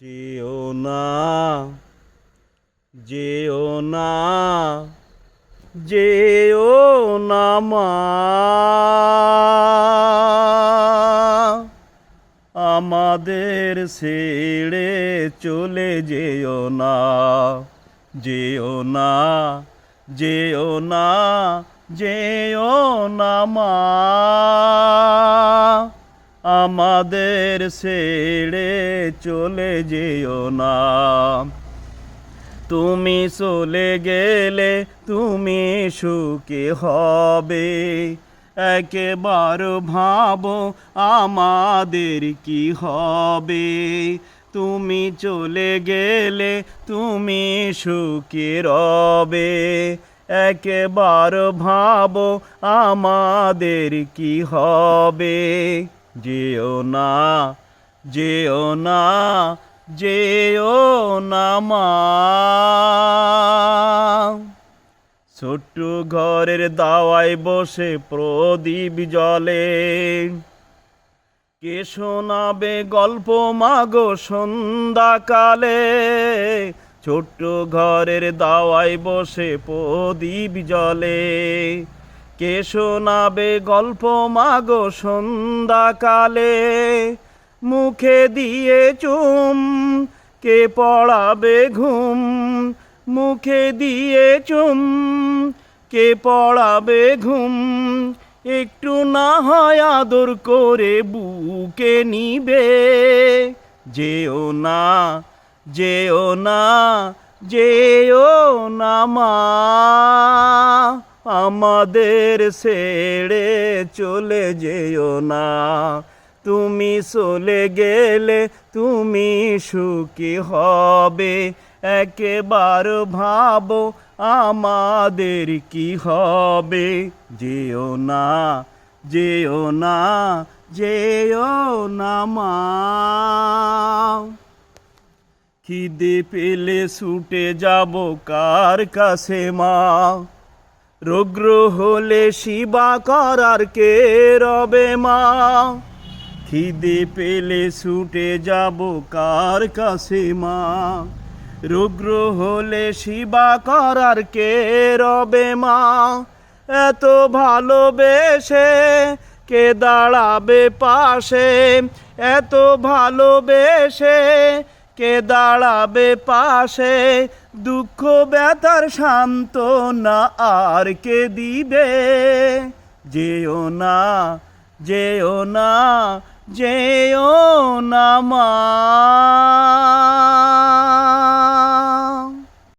যেও না যেও না যেও না মা। আমাদের ছেড়ে চলে যেও না যেও না যেও না যেও না মা। আমাদের ছেড়ে চলে যেও না। তুমি চলে গেলে তুমি সুখে হবে। একেবার ভাবো আমাদের কি হবে। তুমি চলে গেলে তুমি সুখী রবে। একেবার ভাবো আমাদের কি হবে। যেও না যেও না যেও না মা। ছোট্ট ঘরের দাওয়ায় বসে প্রদীপ জলে কে শোনাবে গল্প মাগো সন্ধ্যাকালে? ছোট্ট ঘরের দাওয়ায় বসে প্রদীপ জলে কে শোনাবে গল্প মাগো সন্ধ্যাকালে? মুখে দিয়ে চুম, কে পড়াবে ঘুম? মুখে দিয়ে চুম, কে পড়াবে ঘুম? একটু না হয় আদর করে বুকে নিবে। যেও না যেও না যেও না মা। আমাদের ছেড়ে চলে যেও না। তুমি চলে গেলে তুমি সুখী হবে। একেবার ভাবো আমাদের কি হবে। যেও না যেও না যেও না মা। খিদে পেলে ছুটে যাব কার কাছে মা? রোগ্র হলে শিবা করার কে রবে মা? খিদে পেলে ছুটে যাব কার কাছে মা? রুগ্র হলে শিবা করার কে রবে মা? এত ভালোবেসে কে দাঁড়াবে পাশে? এত ভালোবেসে কে দাঁড়াবে পাশে? দুঃখ, ব্যথার সান্ত্বনা আর কে দিবে? যেও না যেও না যেও না মা।